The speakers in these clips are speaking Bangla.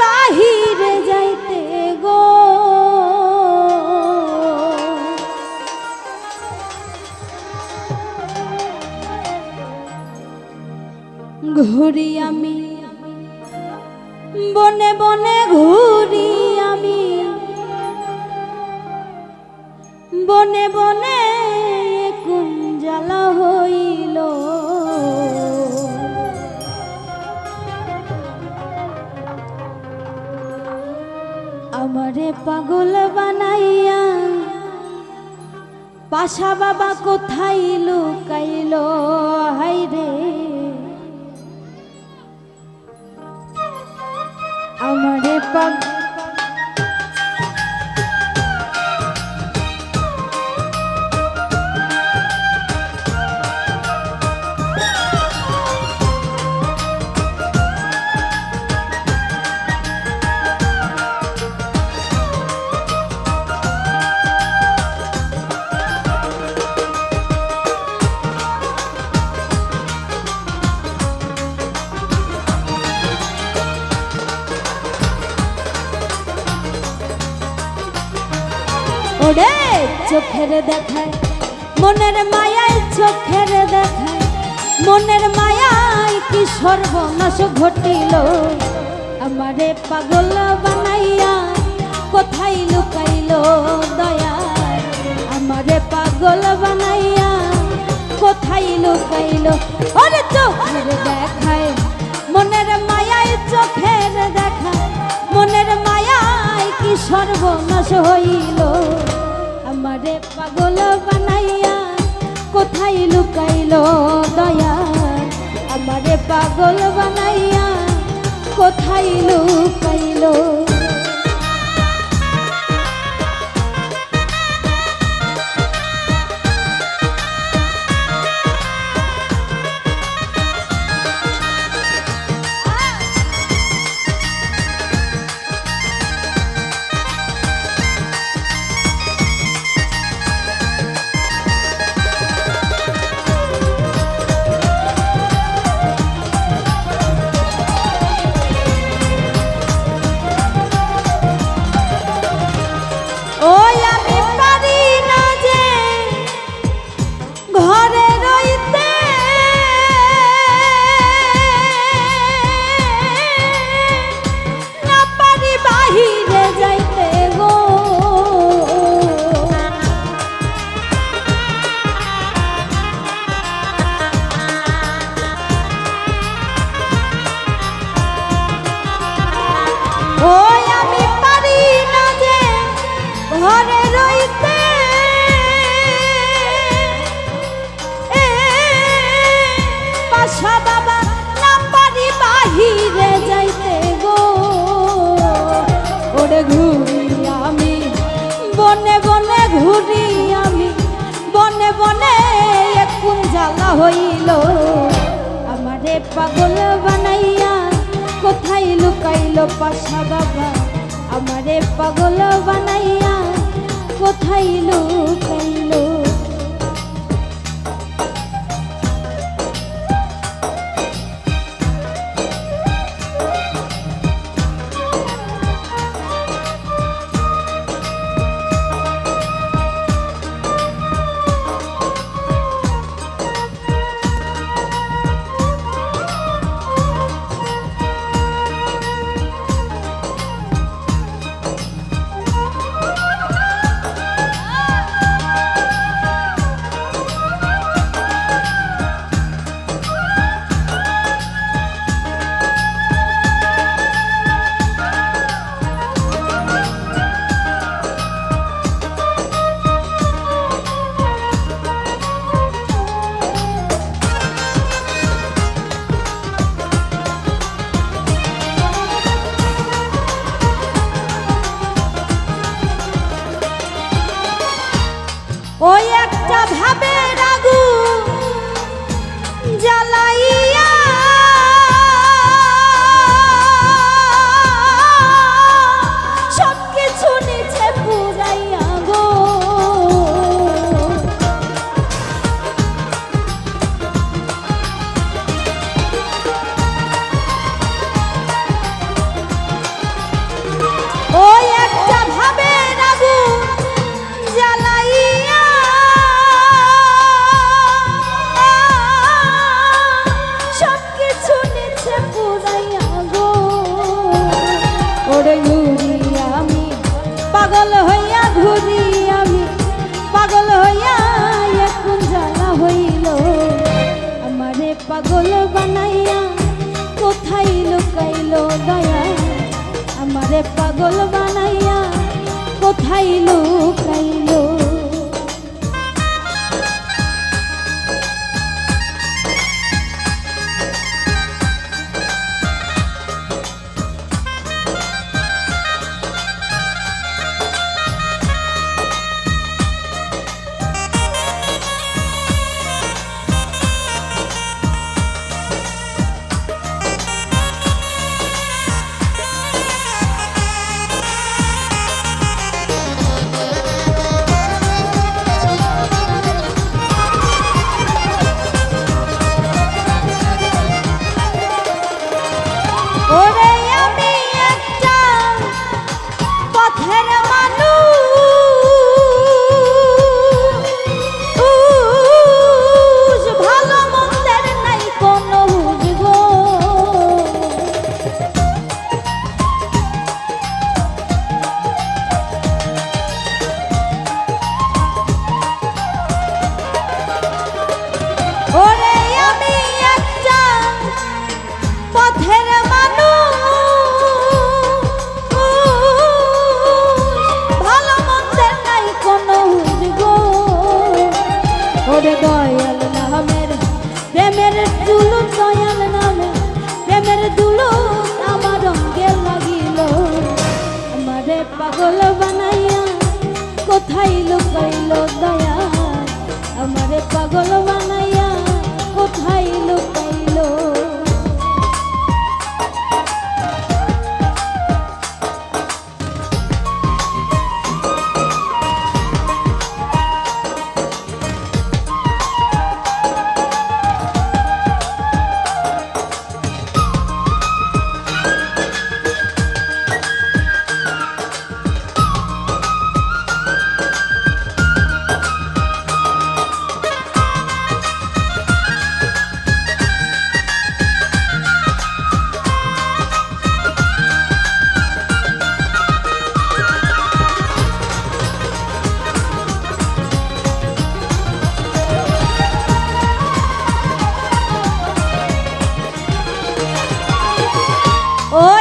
বাহিরে যাইতে গো। ঘুরি আমি বনে বনে ঘুরি আমি। বনে বনে কোন জ্বালা হইল। আমারে পাগল বানাইয়া। পাশা বাবা কোথায় লুকাইল? হাই রে আমারে পাগ ওরে চোখের দেখায়, মনের মায়ায় চোখের দেখায়। মনের মায়ায় কি সর্বনাশ ঘটিল? আমারে পাগল বানাইয়া কোথায় লুকাইল দয়া আমারে পাগল বানাইয়া কোথায় লুকাইল? ওরে চোখের দেখায়, মনের মায়ায় চোখের দেখায়। মনের মায়ায় কি সর্বনাশ হইল? আমারে পাগল বানাইয়া কোথায় লুকাইল দয়া? আমারে পাগল বানাইয়া কোথায় লুকাইল? বনে বনে ঘুরি আমি, বনে বনে এখন জ্বালা হইল। আমারে পাগল বানাইয়া কোথায় লুকাইল পাশা বাবা? আমারে পাগল বানাইয়া কোথায় লুকাইল? ওই একটা ভাবে পাগল বানাইয়া কোথায় লুকাইলো? পাগল বানাইয়া কোথায় লুকাইল দয়া? আমারে পাগল বানাই โอ้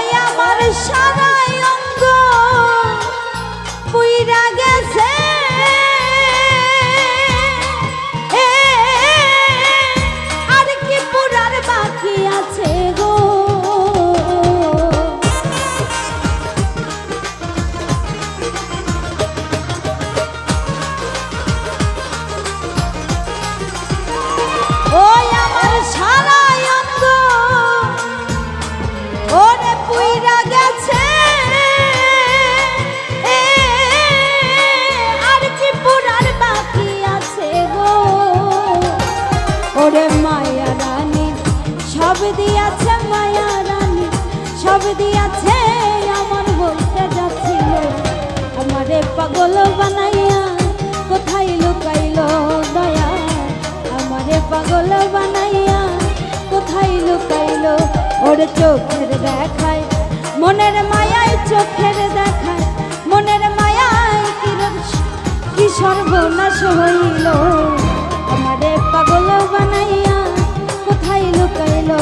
পাগলা বানাইয়া কোথায় লুকাইলো? ওর চোখের দেখায়, মনের মায়ায় চোখের দেখায়, মনের মায়ায় কি সর্বনাশ হইল? আমারে পাগল বানাইয়া কোথায় লুকাইলো?